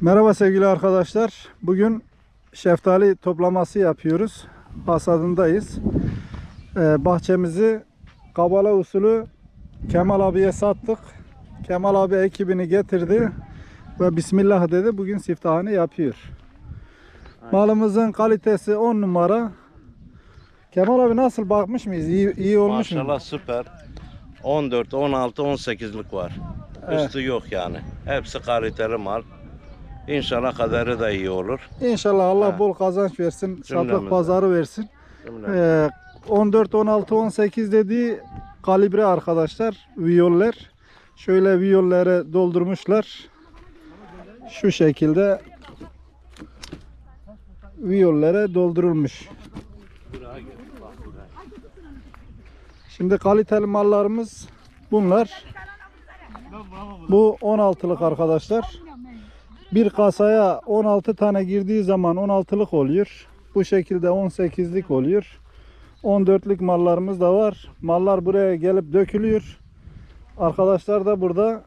Merhaba sevgili arkadaşlar. Bugün şeftali toplaması yapıyoruz. Hasadındayız. Ee, bahçemizi kabala usulü Kemal abiye sattık. Kemal abi ekibini getirdi ve Bismillah dedi. Bugün siftahını yapıyor. Malımızın kalitesi 10 numara. Kemal abi nasıl bakmış mıyız? İyi, iyi olmuş mu? Maşallah süper. 14, 16, 18'lik var. Evet. Üstü yok yani. Hepsi kaliteli mal. İnşallah kaderi de iyi olur. İnşallah Allah Ha. bol kazanç versin. Cümlemize. pazarı versin. Ee, 14, 16, 18 dediği kalibre arkadaşlar. Viyoller. Şöyle viyollere doldurmuşlar. Şu şekilde viyollere doldurulmuş. Şimdi kaliteli mallarımız bunlar. Bu 16'lık arkadaşlar. Bir kasaya 16 tane girdiği zaman 16'lık oluyor. Bu şekilde 18'lik oluyor. 14'lük mallarımız da var. Mallar buraya gelip dökülüyor. Arkadaşlar da burada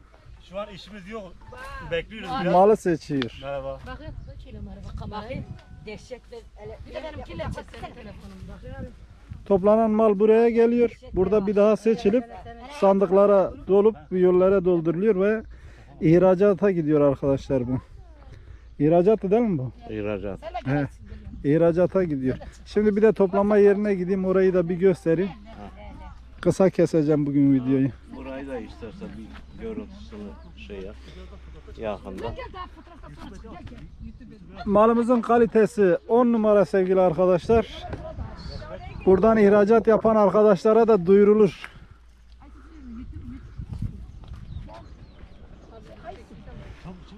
Şu an işimiz yok. Bekliyoruz biraz. malı seçiyor. Merhaba. Bakın. Dehşetli ele. Bir de çeksene telefonum. Toplanan mal buraya geliyor. Burada bir daha seçilip sandıklara dolup yollere dolduruluyor ve ihracata gidiyor arkadaşlar bu. İhracattı değil mi bu? İhracat. He. İhracata gidiyor. Şimdi bir de toplama yerine gideyim orayı da bir göstereyim. Kısa keseceğim bugün videoyu. Burayı da isterse bir görüntüsünü şey yap. Yakında. Malımızın kalitesi 10 numara sevgili arkadaşlar. Buradan ihracat yapan arkadaşlara da duyurulur.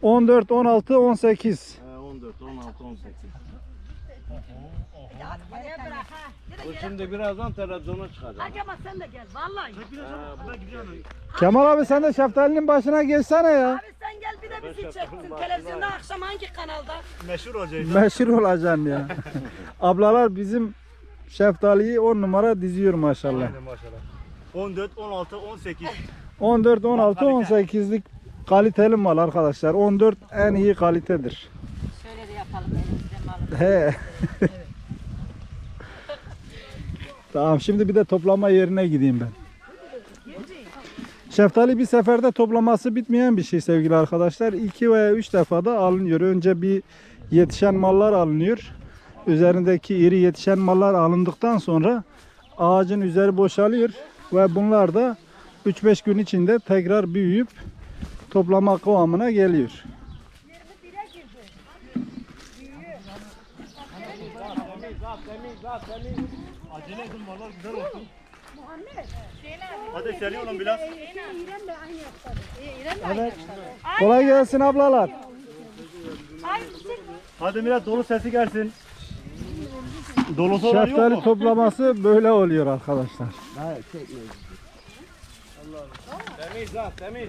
...14, 16, 18. He, 14, 16, 18. Bu şimdi birazdan televizyona çıkacak. Acaba sen de gel vallahi. Kemal abi sen de şeftalinin başına geçsene ya. Abi sen gel bir de bizi çeksin. Televizyonda akşam hangi kanalda? Meşhur olacağız. Meşhur olacaksın ya. Ablalar bizim şeftaliyi 10 numara diziyor maşallah. Aynen maşallah. 14, 16, 18. 14, 16, 18'lik kaliteli mal arkadaşlar. 14 en iyi kalitedir. Şöyle de yapalım elimizde malı. He. tamam şimdi bir de toplama yerine gideyim ben. Şeftali bir seferde toplaması bitmeyen bir şey sevgili arkadaşlar. 2 veya 3 defada alınıyor. Önce bir yetişen mallar alınıyor. Üzerindeki iri yetişen mallar alındıktan sonra ağacın üzeri boşalıyor ve bunlar da 3-5 gün içinde tekrar büyüyüp toplama kıvamına geliyor. Acele edin mallar güzel olsun. Hadi seri olun biraz. Evet. Kolay gelsin ablalar. Hadi biraz dolu sesi gelsin. Dolusu olan yok Şeftali mu? toplaması böyle oluyor arkadaşlar. Temiz ha temiz.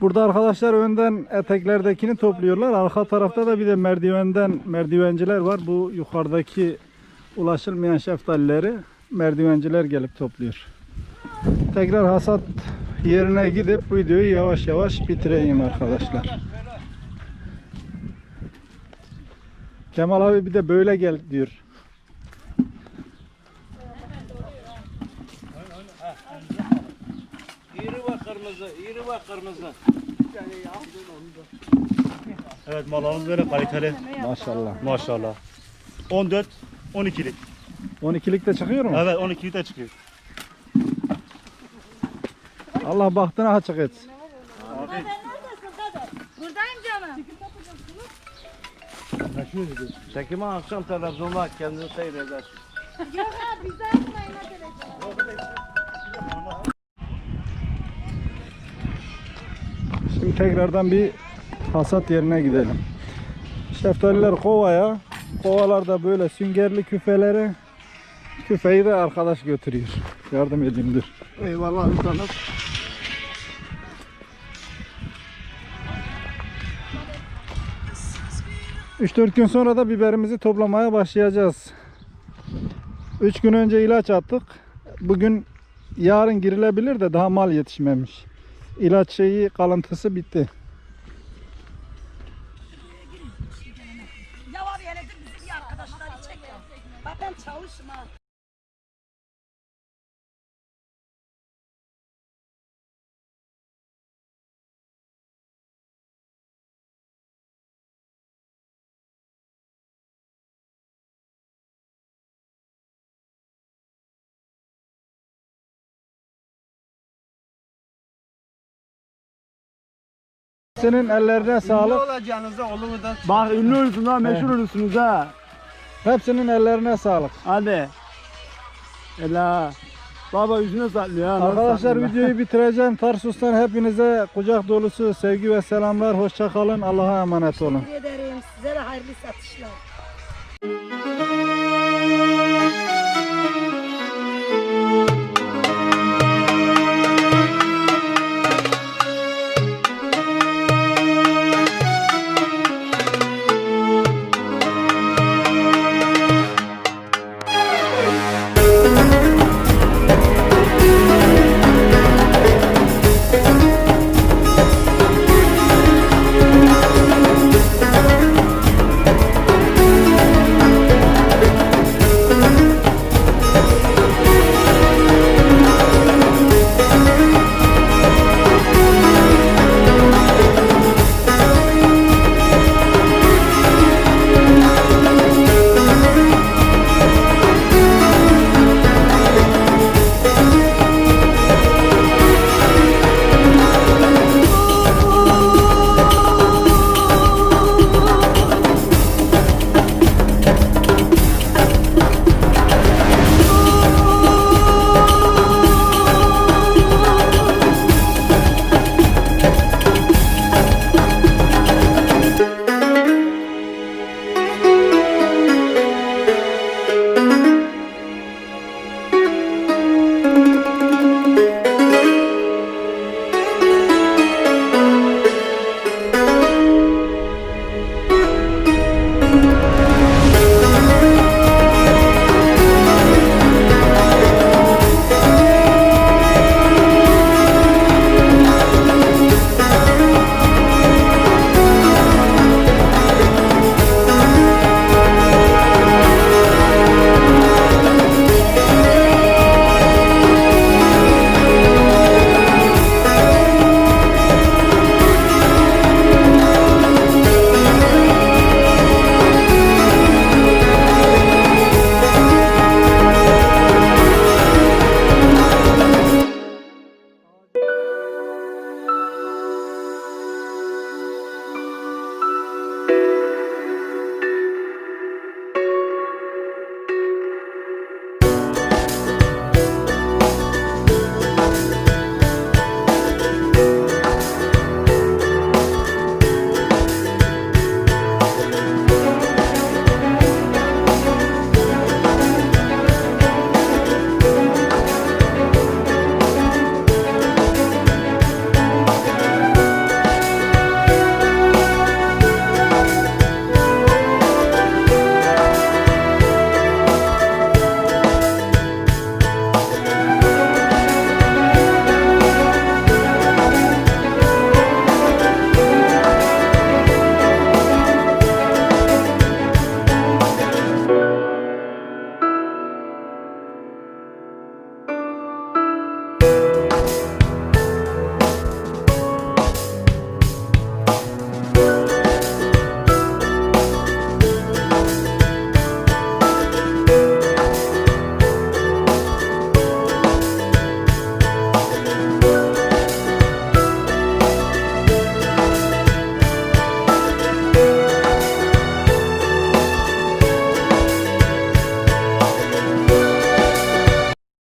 Burada arkadaşlar önden eteklerdekini topluyorlar. Arka tarafta da bir de merdivenden merdivenciler var. Bu yukarıdaki ulaşılmayan şeftalileri merdivenciler gelip topluyor. Tekrar hasat yerine gidip videoyu yavaş yavaş bitireyim arkadaşlar. Kemal abi bir de böyle gel diyor. İri ve kırmızı, iri ve kırmızı. Evet mallarımız böyle kaliteli. Maşallah. Maşallah. 14, 12'lik. 12'lik de çıkıyor mu? Evet 12'lik de çıkıyor. Allah bahtını açık etsin. Buradayım canım. Çekimi akşam televizyonda kendini seyreder. Yok abi bizden yapmayın arkadaşlar. tekrardan bir hasat yerine gidelim. Şeftaliler kovaya. Kovalarda böyle süngerli küfeleri. Küfeyi de arkadaş götürüyor. Yardım edeyim dur. Eyvallah sana. 3-4 gün sonra da biberimizi toplamaya başlayacağız. 3 gün önce ilaç attık. Bugün yarın girilebilir de daha mal yetişmemiş. İlaç şeyi kalıntısı bitti. Ya abi hele bizim arkadaşları çek. Bak ben çavuşum Senin ellerine sağlık. Bak ünlü olursunuz ha, meşhur olursunuz ha. Hepsinin ellerine sağlık. Hadi. Ela. Baba yüzüne saklıyor ha. nasıl Arkadaşlar saklıyor? videoyu bitireceğim. Tarsus'tan hepinize kucak dolusu sevgi ve selamlar. Hoşça kalın. Allah'a emanet olun. Teşekkür ederim. Size de hayırlı satışlar.